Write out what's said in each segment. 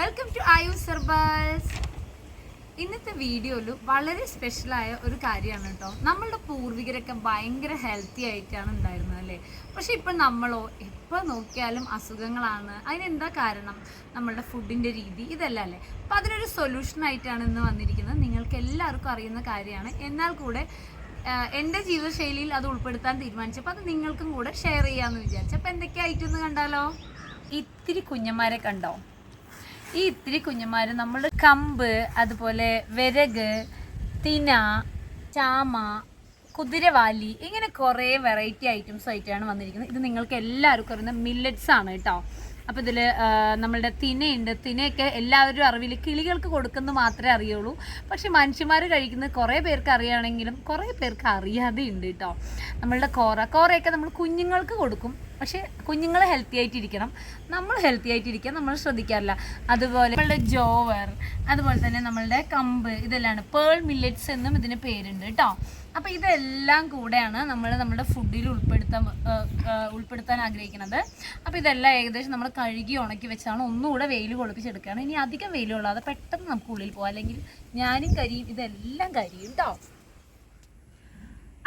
Welcome to ആയു സർബാസ് ഇന്നത്തെ വീഡിയോയിൽ വളരെ സ്പെഷ്യലായ ഒരു കാര്യമാണ് കേട്ടോ നമ്മളുടെ പൂർവികരൊക്കെ ഭയങ്കര ഹെൽത്തി ആയിട്ടാണ് ഉണ്ടായിരുന്നത് അല്ലേ? പക്ഷെ ഇപ്പം നമ്മളോ എപ്പോൾ നോക്കിയാലും അസുഖങ്ങളാണ്. അതിനെന്താ കാരണം? നമ്മളുടെ ഫുഡിന്റെ രീതി ഇതല്ല അല്ലേ? അപ്പം അതിനൊരു സൊല്യൂഷൻ ആയിട്ടാണ് ഇന്ന് വന്നിരിക്കുന്നത്. നിങ്ങൾക്ക് എല്ലാവർക്കും അറിയുന്ന കാര്യമാണ്. എന്നാൽ കൂടെ എന്റെ ജീവിതശൈലിയിൽ അത് ഉൾപ്പെടുത്താൻ തീരുമാനിച്ചപ്പോൾ അത് നിങ്ങൾക്കും കൂടെ ഷെയർ ചെയ്യാമെന്ന് വിചാരിച്ചു. അപ്പോൾ എന്തൊക്കെയായിട്ടൊന്ന് കണ്ടാലോ? ഇത്തിരി കുഞ്ഞന്മാരെ കണ്ടോ? ഈ ഇത്തിരി കുഞ്ഞുമാർ നമ്മുടെ കമ്പ് അതുപോലെ വിരക് തിന ചാമ കുതിരവാലി ഇങ്ങനെ കുറേ വെറൈറ്റി ഐറ്റംസ് ആയിട്ടാണ് വന്നിരിക്കുന്നത്. ഇത് നിങ്ങൾക്ക് എല്ലാവർക്കും അറിയുന്ന മില്ലറ്റ്സ് ആണ് കേട്ടോ. അപ്പോൾ ഇതിൽ നമ്മളുടെ തിനയുണ്ട്. തിനയൊക്കെ എല്ലാവരും അറിവിൽ കിളികൾക്ക് കൊടുക്കുന്നത് മാത്രമേ അറിയുള്ളൂ. പക്ഷേ മനുഷ്യന്മാർ കഴിക്കുന്ന കുറേ പേർക്ക് അറിയുകയാണെങ്കിലും കുറേ പേർക്ക് അറിയാതെ ഉണ്ട് കേട്ടോ. നമ്മളുടെ കോറ കോറയൊക്കെ നമ്മൾ കുഞ്ഞുങ്ങൾക്ക് കൊടുക്കും. പക്ഷേ കുഞ്ഞുങ്ങൾ ഹെൽത്തി ആയിട്ടിരിക്കണം. നമ്മൾ ഹെൽത്തി ആയിട്ടിരിക്കാൻ നമ്മൾ ശ്രദ്ധിക്കാറില്ല. അതുപോലെ നമ്മളുടെ ജോവർ അതുപോലെ തന്നെ നമ്മളുടെ കമ്പ് ഇതെല്ലാം പേൾ മില്ലറ്റ്സ് എന്നും ഇതിന് പേരുണ്ട് കേട്ടോ. അപ്പോൾ ഇതെല്ലാം കൂടെയാണ് നമ്മൾ നമ്മുടെ ഫുഡിൽ ഉൾപ്പെടുത്താൻ ഉൾപ്പെടുത്താൻ ആഗ്രഹിക്കുന്നത്. അപ്പോൾ ഇതെല്ലാം ഏകദേശം നമ്മൾ കഴുകി ഉണക്കി വെച്ചാണ് ഒന്നുകൂടെ വെയിൽ കൊളുപ്പിച്ചെടുക്കുകയാണ് ഇനി അധികം വെയിൽ കൊള്ളാതെ പെട്ടെന്ന് നമുക്ക് ഉള്ളിൽ പോകാം അല്ലെങ്കിൽ ഞാനും കരിയും ഇതെല്ലാം കരിയും കേട്ടോ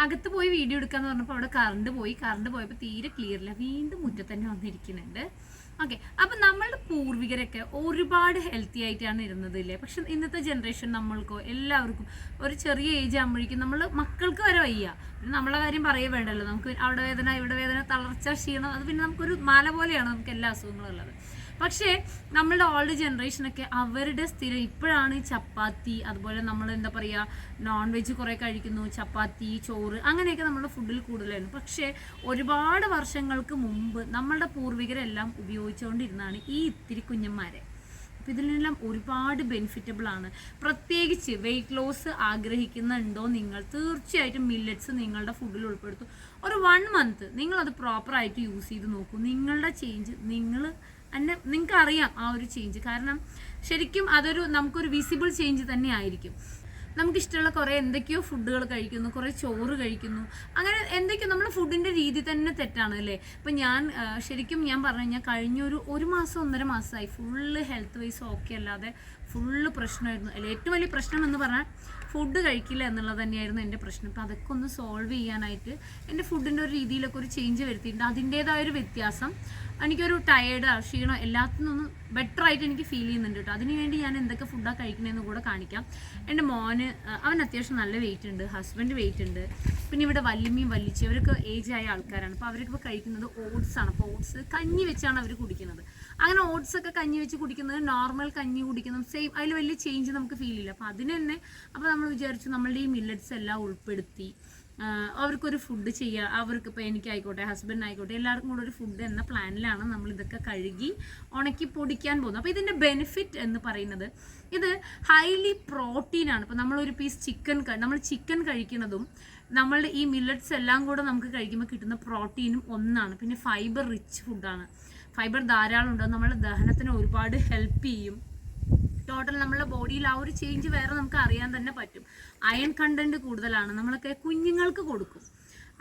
അകത്ത് പോയി വീഡിയോ എടുക്കാന്ന് പറഞ്ഞപ്പോൾ അവിടെ കറണ്ട് പോയി. കറണ്ട് പോയപ്പോൾ തീരെ ക്ലിയർ ഇല്ല. വീണ്ടും മുറ്റത്തന്നെ വന്നിരിക്കുന്നുണ്ട്. ഓക്കെ അപ്പം നമ്മളുടെ പൂർവികരൊക്കെ ഒരുപാട് ഹെൽത്തി ആയിട്ടാണ് ഇരുന്നത് ഇല്ലേ പക്ഷെ ഇന്നത്തെ ജനറേഷൻ നമ്മൾക്കോ എല്ലാവർക്കും ഒരു ചെറിയ ഏജ് ആകുമ്പോഴേക്കും നമ്മൾ മക്കൾക്ക് വരെ വയ്യ. നമ്മളെ കാര്യം പറയേ വേണ്ടല്ലോ. നമുക്ക് അവിടെ വേദന ഇവിടെ വേദന തളർച്ച ക്ഷീണം അത് പിന്നെ നമുക്കൊരു മാല പോലെയാണ് നമുക്ക് എല്ലാ അസുഖങ്ങളും ഉള്ളത്. പക്ഷേ നമ്മളുടെ ഓൾഡ് ജനറേഷനൊക്കെ അവരുടെ സ്ഥിരം ഇപ്പോഴാണ് ചപ്പാത്തി അതുപോലെ നമ്മൾ എന്താ പറയുക നോൺ വെജ് കുറേ കഴിക്കുന്നു ചപ്പാത്തി ചോറ് അങ്ങനെയൊക്കെ നമ്മുടെ ഫുഡിൽ കൂടുതലായിരുന്നു. പക്ഷേ ഒരുപാട് വർഷങ്ങൾക്ക് മുമ്പ് നമ്മളുടെ പൂർവികരെല്ലാം ഉപയോഗിച്ചുകൊണ്ടിരുന്നതാണ് ഈ ഇത്തിരി കുഞ്ഞന്മാരെ. അപ്പോൾ ഇതിനെല്ലാം ഒരുപാട് ബെനിഫിറ്റബിൾ ആണ്. പ്രത്യേകിച്ച് വെയിറ്റ് ലോസ് ആഗ്രഹിക്കുന്നുണ്ടോ നിങ്ങൾ? തീർച്ചയായിട്ടും മില്ലറ്റ്സ് നിങ്ങളുടെ ഫുഡിൽ ഉൾപ്പെടുത്തും. ഒരു വൺ മന്ത് നിങ്ങളത് പ്രോപ്പറായിട്ട് യൂസ് ചെയ്ത് നോക്കൂ. നിങ്ങളുടെ ചേഞ്ച് നിങ്ങൾ എന്നെ നിങ്ങൾക്കറിയാം ആ ഒരു ചേഞ്ച് കാരണം ശരിക്കും അതൊരു നമുക്കൊരു വിസിബിൾ ചേഞ്ച് തന്നെ ആയിരിക്കും. നമുക്കിഷ്ടമുള്ള കുറേ എന്തൊക്കെയോ ഫുഡുകൾ കഴിക്കുന്നു കുറേ ചോറ് കഴിക്കുന്നു. അങ്ങനെ എന്തൊക്കെയോ നമ്മൾ ഫുഡിന്റെ രീതി തന്നെ തെറ്റാണ് അല്ലേ? ഇപ്പം ഞാൻ ശരിക്കും ഞാൻ പറഞ്ഞു കഴിഞ്ഞാൽ കഴിഞ്ഞൊരു ഒരു മാസം ഒന്നര മാസമായി ഫുള്ള് ഹെൽത്ത് വൈസ് ഓക്കെ അല്ലാതെ ഫുള്ള് പ്രശ്നമായിരുന്നു. അല്ല ഏറ്റവും വലിയ പ്രശ്നം എന്ന് പറഞ്ഞാൽ ഫുഡ് കഴിക്കില്ല എന്നുള്ളത് തന്നെയായിരുന്നു എന്റെ പ്രശ്നം. അപ്പോൾ അതൊക്കെ ഒന്ന് സോൾവ് ചെയ്യാനായിട്ട് എന്റെ ഫുഡിന്റെ ഒരു രീതിയിലൊക്കെ ഒരു ചേഞ്ച് വരുത്തിയിട്ടുണ്ട്. അതിന്റേതായ ഒരു വ്യത്യാസം. എനിക്കൊരു ടയേർഡ് ക്ഷീണം എല്ലാത്തിൽ നിന്നും ബെറ്റർ ആയിട്ട് എനിക്ക് ഫീൽ ചെയ്യുന്നുണ്ട് കേട്ടോ അതിന് വേണ്ടി ഞാൻ എന്തൊക്കെ ഫുഡാണ് കഴിക്കണമെന്ന് കൂടെ കാണിക്കാം. എന്റെ മോന് അവൻ അത്യാവശ്യം നല്ല വെയിറ്റ് ഉണ്ട് ഹസ്ബൻഡ് വെയിറ്റ് ഉണ്ട്. പിന്നെ ഇവിടെ വല്യമ്മയും വല്ലിച്ചി അവരൊക്കെ ഏജ് ആയ ആൾക്കാരാണ്. അപ്പോൾ അവരൊക്കെ കഴിക്കുന്നത് ഓട്സ് ആണ്. അപ്പോൾ ഓട്സ് കഞ്ഞി വെച്ചാണ് അവർ കുടിക്കുന്നത്. അങ്ങനെ ഓട്സ് ഒക്കെ കഞ്ഞി വെച്ച് കുടിക്കുന്നത് നോർമൽ കഞ്ഞി കുടിക്കുന്നത് സെയിം അതിൽ വലിയ ചേഞ്ച് നമുക്ക് ഫീൽ ചെയ്യില്ല അപ്പോൾ അതിന് തന്നെ അപ്പോൾ നമ്മൾ വിചാരിച്ചു നമ്മളുടെ ഈ മില്ലറ്റ്സ് എല്ലാം ഉൾപ്പെടുത്തി. അവർക്കൊരു ഫുഡ് ചെയ്യുക അവർക്ക് ഇപ്പോൾ എനിക്കായിക്കോട്ടെ ഹസ്ബൻഡ് ആയിക്കോട്ടെ എല്ലാവർക്കും കൂടെ ഒരു ഫുഡ് എന്ന പ്ലാനിലാണ് നമ്മൾ ഇതൊക്കെ കഴുകി ഉണക്കി പൊടിക്കാൻ പോകുന്നത്. അപ്പോൾ ഇതിന്റെ ബെനിഫിറ്റ് എന്ന് പറയുന്നത് ഇത് ഹൈലി പ്രോട്ടീനാണ് ഇപ്പോൾ നമ്മളൊരു പീസ് ചിക്കൻ നമ്മൾ ചിക്കൻ കഴിക്കുന്നതും നമ്മളുടെ ഈ മില്ലറ്റ്സ് എല്ലാം കൂടെ നമുക്ക് കഴിക്കുമ്പോൾ കിട്ടുന്ന പ്രോട്ടീനും ഒന്നാണ്. പിന്നെ ഫൈബർ റിച്ച് ഫുഡാണ് ഫൈബർ ധാരാളം ഉണ്ടാകും നമ്മുടെ ദഹനത്തിന് ഒരുപാട് ഹെൽപ്പ് ചെയ്യും. ടോട്ടൽ നമ്മുടെ ബോഡിയിൽ ആ ഒരു ചേഞ്ച് വേറെ നമുക്ക് അറിയാൻ തന്നെ പറ്റും. അയൺ കണ്ടന്റ് കൂടുതലാണ്. നമ്മളൊക്കെ കുഞ്ഞുങ്ങൾക്ക് കൊടുക്കും.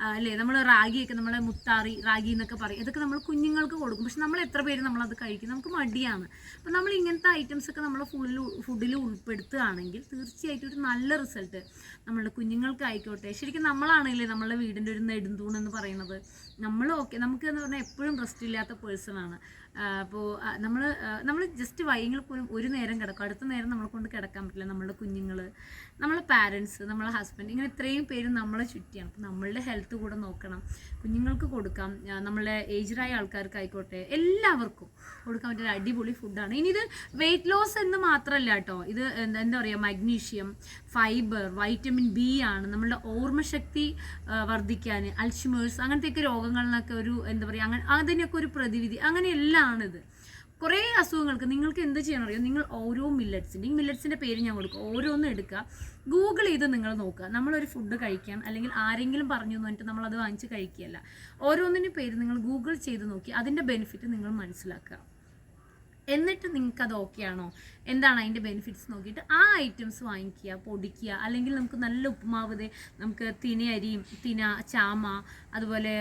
അല്ലേ? നമ്മൾ റാഗിയൊക്കെ നമ്മളെ മുത്താറി റാഗി എന്നൊക്കെ പറയും. ഇതൊക്കെ നമ്മൾ കുഞ്ഞുങ്ങൾക്ക് കൊടുക്കും. പക്ഷെ നമ്മൾ എത്ര പേര് നമ്മളത് കഴിക്കും? നമുക്ക് മടിയാണ്. അപ്പം നമ്മൾ ഇങ്ങനത്തെ ഐറ്റംസ് ഒക്കെ നമ്മൾ ഫുഡിൽ ഫുഡിൽ ഉൾപ്പെടുത്തുകയാണെങ്കിൽ തീർച്ചയായിട്ടും ഒരു നല്ല റിസൾട്ട് നമ്മളുടെ കുഞ്ഞുങ്ങൾക്ക് ആയിക്കോട്ടെ. ശരിക്കും നമ്മളാണല്ലേ നമ്മളുടെ വീടിന്റെ ഒരു നെടുന്തൂൺ എന്ന് പറയുന്നത്. നമ്മൾ ഓക്കെ നമുക്ക് എന്ന് പറഞ്ഞാൽ എപ്പോഴും റെസ്റ്റ് ഇല്ലാത്ത പേഴ്സണാണ് അപ്പോൾ നമ്മൾ നമ്മൾ ജസ്റ്റ് വൈകിൽ പോലും ഒരു നേരം കിടക്കും. അടുത്ത നേരം നമ്മളെ കൊണ്ട് കിടക്കാൻ പറ്റില്ല നമ്മളുടെ കുഞ്ഞുങ്ങൾ നമ്മളെ പാരൻസ് നമ്മളെ ഹസ്ബൻഡ് ഇങ്ങനെ ഇത്രയും പേര് നമ്മളെ ചുറ്റിയാണ്. അപ്പോൾ നമ്മളുടെ ഹെൽത്ത് കൂടെ നോക്കണം. കുഞ്ഞുങ്ങൾക്ക് കൊടുക്കാം. നമ്മളെ ഏജ്ഡായ ആൾക്കാർക്കായിക്കോട്ടെ എല്ലാവർക്കും കൊടുക്കാൻ പറ്റിയ അടിപൊളി ഫുഡാണ് ഇനി ഇത് വെയിറ്റ് ലോസ് എന്ന് മാത്രമല്ല കേട്ടോ ഇത് എന്താ പറയുക മഗ്നീഷ്യം ഫൈബർ വൈറ്റമിൻ ബി ആണ്. നമ്മളുടെ ഓർമ്മശക്തി വർദ്ധിക്കാൻ അൽഷിമേഴ്സ് അങ്ങനത്തെയൊക്കെ രോഗങ്ങളിലൊക്കെ ഒരു എന്താ പറയുക അങ്ങനെ അതിനൊക്കെ ഒരു പ്രതിവിധി അങ്ങനെയെല്ലാം ആണിത് കുറേ അസുഖങ്ങൾക്ക് നിങ്ങൾക്ക് എന്ത് ചെയ്യണം അറിയോ? നിങ്ങൾ ഓരോ മില്ലറ്റ്സിന്റെ ഈ മില്ലറ്റ്സിന്റെ പേര് ഞാൻ കൊടുക്കും. ഓരോന്നും എടുക്കുക. ഗൂഗിൾ ചെയ്ത് നിങ്ങൾ നോക്കുക. നമ്മളൊരു ഫുഡ് കഴിക്കാൻ അല്ലെങ്കിൽ ആരെങ്കിലും പറഞ്ഞു തന്നിട്ട് നമ്മൾ അത് വാങ്ങിച്ച് കഴിക്കുകയല്ല. ഓരോന്നിന്റെ പേര് നിങ്ങൾ ഗൂഗിൾ ചെയ്ത് നോക്കി. അതിന്റെ ബെനിഫിറ്റ് നിങ്ങൾ മനസ്സിലാക്കുക. എന്നിട്ട് നിങ്ങൾക്ക് അത് ഓക്കെ ആണോ? എന്താണ് അതിന്റെ ബെനിഫിറ്റ്സ് നോക്കിയിട്ട് ആ ഐറ്റംസ് വാങ്ങിക്കുക പൊടിക്കുക അല്ലെങ്കിൽ നമുക്ക് നല്ല ഉപ്പുമാവ് നമുക്ക് തിന അരിയും തിന ചാമ അതുപോലെ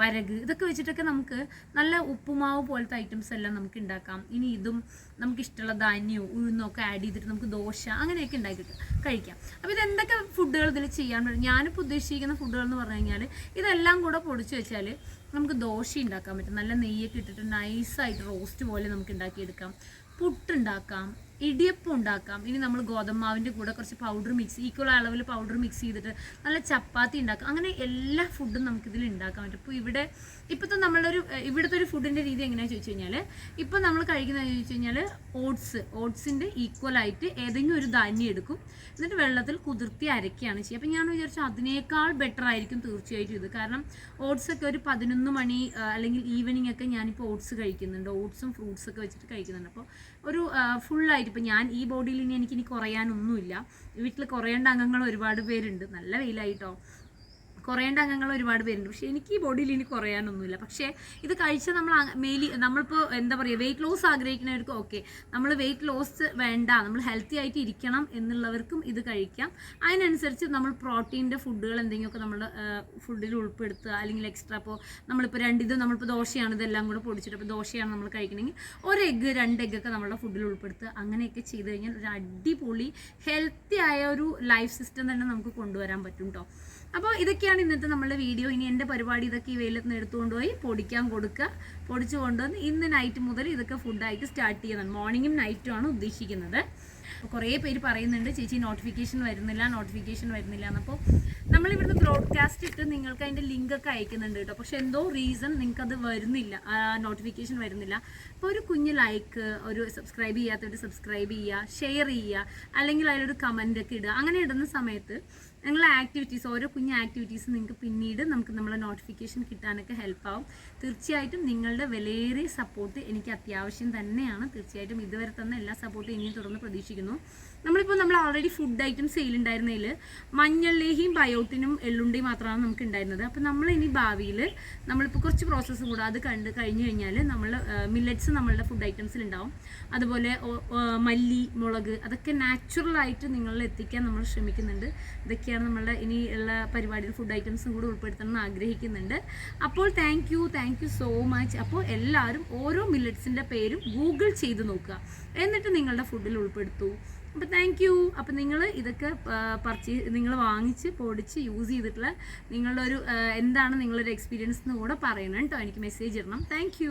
വരക് ഇതൊക്കെ വെച്ചിട്ടൊക്കെ നമുക്ക് നല്ല ഉപ്പുമാവ് പോലത്തെ ഐറ്റംസ് എല്ലാം നമുക്ക് ഉണ്ടാക്കാം. ഇനി ഇതും നമുക്ക് ഇഷ്ടമുള്ള ധാന്യവും ഉഴുന്നൊക്കെ ആഡ് ചെയ്തിട്ട് നമുക്ക് ദോശ അങ്ങനെയൊക്കെ ഉണ്ടാക്കി കഴിക്കാം. അപ്പോൾ ഇതെന്തൊക്കെ ഫുഡുകൾ ഇതിൽ ചെയ്യാൻ പറ്റും? ഞാനിപ്പോൾ ഉദ്ദേശിക്കുന്ന ഫുഡുകൾ എന്ന് പറഞ്ഞു കഴിഞ്ഞാൽ ഇതെല്ലാം കൂടെ പൊടിച്ച് വെച്ചാൽ നമുക്ക് ദോശ ഉണ്ടാക്കാൻ പറ്റും. നല്ല നെയ്യൊക്കെ ഇട്ടിട്ട് നൈസായിട്ട് റോസ്റ്റ് പോലെ നമുക്ക് ഉണ്ടാക്കിയെടുക്കാം. പുട്ടുണ്ടാക്കാം. ഇടിയപ്പം ഉണ്ടാക്കാം. ഇനി നമ്മൾ ഗോതമ്മാവിന്റെ കൂടെ കുറച്ച് പൗഡർ മിക്സ് ഈക്വൽ അളവിൽ പൗഡർ മിക്സ് ചെയ്തിട്ട് നല്ല ചപ്പാത്തി ഉണ്ടാക്കാം. അങ്ങനെ എല്ലാ ഫുഡും നമുക്കിതിൽ ഉണ്ടാക്കാൻ പറ്റും. ഇപ്പോൾ ഇവിടെ ഇപ്പോഴത്തെ നമ്മളൊരു ഇവിടുത്തെ ഒരു ഫുഡിന്റെ രീതി എങ്ങനെയാണെന്ന് ചോദിച്ചു കഴിഞ്ഞാൽ ഇപ്പോൾ നമ്മൾ കഴിക്കുന്നതെന്ന് ചോദിച്ചു കഴിഞ്ഞാൽ ഓട്സ് ഓട്സിന്റെ ഈക്വൽ ആയിട്ട് ഏതെങ്കിലും ഒരു ധാന്യം എടുക്കും. എന്നിട്ട് വെള്ളത്തിൽ കുതിർത്തി അരക്കുകയാണ് ചെയ്യുക. അപ്പം ഞാൻ വിചാരിച്ചു അതിനേക്കാൾ ബെറ്റർ ആയിരിക്കും തീർച്ചയായിട്ടും ഇത്. കാരണം ഓട്സ് ഒക്കെ ഒരു പതിനൊന്ന് മണി അല്ലെങ്കിൽ ഈവനിങ് ഒക്കെ ഞാനിപ്പോൾ ഓട്സ് കഴിക്കുന്നുണ്ട്. ഓട്സും ഫ്രൂട്ട്സൊക്കെ വെച്ചിട്ട് കഴിക്കുന്നുണ്ട്. അപ്പോൾ ഒരു ഫുള്ളായിട്ട് ഇപ്പം ഞാൻ ഈ ബോഡിയിൽ ഇനി എനിക്കിനി കുറയാനൊന്നുമില്ല. വീട്ടിൽ കുറയേണ്ട അംഗങ്ങൾ ഒരുപാട് പേരുണ്ട്. നല്ല വെയിലായിട്ടോ കുറയേണ്ട അംഗങ്ങൾ ഒരുപാട് പേരുണ്ട്. പക്ഷേ എനിക്ക് ഈ ബോഡിയിൽ ഇനി കുറയാനൊന്നുമില്ല. പക്ഷേ ഇത് കഴിച്ച നമ്മൾ മെയിലി നമ്മളിപ്പോൾ എന്താ പറയുക വെയിറ്റ് ലോസ് ആഗ്രഹിക്കുന്നവർക്ക് ഓക്കെ നമ്മൾ വെയിറ്റ് ലോസ് വേണ്ട നമ്മൾ ഹെൽത്തി ആയിട്ട് ഇരിക്കണം എന്നുള്ളവർക്കും ഇത് കഴിക്കാം. അതിനനുസരിച്ച് നമ്മൾ പ്രോട്ടീന്റെ ഫുഡുകൾ എന്തെങ്കിലുമൊക്കെ നമ്മുടെ ഫുഡിൽ ഉൾപ്പെടുത്തുക. അല്ലെങ്കിൽ എക്സ്ട്രാ ഇപ്പോൾ നമ്മളിപ്പോൾ രണ്ടിത് നമ്മളിപ്പോൾ ദോശയാണ് ഇതെല്ലാം കൂടെ പൊടിച്ചിട്ട് ഇപ്പോൾ ദോശയാണ് നമ്മൾ കഴിക്കണമെങ്കിൽ ഒരു എഗ്ഗ് രണ്ട് എഗ്ഗൊക്കെ നമ്മുടെ ഫുഡിൽ ഉൾപ്പെടുത്തുക. അങ്ങനെയൊക്കെ ചെയ്ത് കഴിഞ്ഞാൽ ഒരു അടിപൊളി ഹെൽത്തി ആയ ഒരു ലൈഫ് സിസ്റ്റം തന്നെ നമുക്ക് കൊണ്ടുവരാൻ പറ്റും കേട്ടോ അപ്പോൾ ഇതൊക്കെയാണ് ഇന്നത്തെ നമ്മുടെ വീഡിയോ ഇനി എന്റെ പരിപാടി ഇതൊക്കെ ഈ വെയിലത്ത് നിന്ന് എടുത്തുകൊണ്ടുപോയി പൊടിക്കാൻ കൊടുക്കുക. പൊടിച്ചു കൊണ്ടുവന്ന് ഇന്ന് നൈറ്റ് മുതൽ ഇതൊക്കെ ഫുഡായിട്ട് സ്റ്റാർട്ട് ചെയ്യുന്നത് മോർണിംഗും നൈറ്റും ആണ് ഉദ്ദേശിക്കുന്നത്. കുറേ പേര് പറയുന്നുണ്ട് ചേച്ചി നോട്ടിഫിക്കേഷൻ വരുന്നില്ല നോട്ടിഫിക്കേഷൻ വരുന്നില്ല എന്നപ്പോൾ നമ്മളിവിടുന്ന് ബ്രോഡ്കാസ്റ്റ് ഇട്ട് നിങ്ങൾക്ക് അതിന്റെ ലിങ്കൊക്കെ അയക്കുന്നുണ്ട് കേട്ടോ. പക്ഷെ എന്തോ റീസൺ നിങ്ങൾക്കത് വരുന്നില്ല. നോട്ടിഫിക്കേഷൻ വരുന്നില്ല. അപ്പോൾ ഒരു കുഞ്ഞ് ലൈക്ക് ഒരു സബ്സ്ക്രൈബ് ചെയ്യാത്തവർ സബ്സ്ക്രൈബ് ചെയ്യുക ഷെയർ ചെയ്യുക അല്ലെങ്കിൽ അതിലൊരു കമന്റ് ഒക്കെ ഇടുക. അങ്ങനെ ഇടുന്ന സമയത്ത് നിങ്ങളുടെ ആക്ടിവിറ്റീസ് ഓരോ കുഞ്ഞ് ആക്ടിവിറ്റീസ് നിങ്ങൾക്ക് പിന്നീട് നമുക്ക് നമ്മളെ നോട്ടിഫിക്കേഷൻ കിട്ടാനൊക്കെ ഹെൽപ്പ് ആവും. തീർച്ചയായിട്ടും നിങ്ങളുടെ വിലയേറിയ സപ്പോർട്ട് എനിക്ക് അത്യാവശ്യം തന്നെയാണ്. തീർച്ചയായിട്ടും ഇതുവരെ തന്ന എല്ലാ സപ്പോർട്ടും ഇനിയും തുടർന്ന് പ്രതീക്ഷിക്കുന്നു. നമ്മളിപ്പോൾ നമ്മൾ ഓൾറെഡി ഫുഡ് ഐറ്റം സെയിൽ ഉണ്ടായിരുന്നതിൽ മഞ്ഞളിലേയും ബയോട്ടിനും എള്ളുണ്ടയും മാത്രമാണ് നമുക്ക് ഉണ്ടായിരുന്നത് അപ്പോൾ നമ്മൾ ഇനി ഭാവിയിൽ നമ്മളിപ്പോൾ കുറച്ച് പ്രോസസ്സ് കൂടെ അത് കണ്ട് കഴിഞ്ഞ് കഴിഞ്ഞാൽ നമ്മൾ മില്ലറ്റ്സ് നമ്മളുടെ ഫുഡ് ഐറ്റംസിൽ ഉണ്ടാവും അതുപോലെ മല്ലി മുളക് അതൊക്കെ നാച്ചുറലായിട്ട് നിങ്ങളിൽ എത്തിക്കാൻ നമ്മൾ ശ്രമിക്കുന്നുണ്ട്. ഇതൊക്കെയാണ് നമ്മളുടെ ഇനി ഉള്ള പരിപാടിയിൽ ഫുഡ് ഐറ്റംസും കൂടെ ഉൾപ്പെടുത്തണം എന്ന് ആഗ്രഹിക്കുന്നുണ്ട്. അപ്പോൾ thank you thank you so much അപ്പോൾ എല്ലാവരും ഓരോ മില്ലറ്റ്സിന്റെ പേരും ഗൂഗിൾ ചെയ്ത് നോക്കുക. എന്നിട്ട് നിങ്ങളുടെ ഫുഡിൽ ഉൾപ്പെടുത്തൂ. അപ്പോൾ താങ്ക് യു അപ്പോൾ നിങ്ങൾ ഇതൊക്കെ പർച്ചേസ് നിങ്ങൾ വാങ്ങിച്ച് പൊടിച്ച് യൂസ് ചെയ്തിട്ടുള്ള നിങ്ങളുടെ ഒരു എന്താണ് നിങ്ങളൊരു എക്സ്പീരിയൻസ് എന്ന് കൂടെ പറയണം കേട്ടോ. എനിക്ക് മെസ്സേജ് ഇടണം. താങ്ക്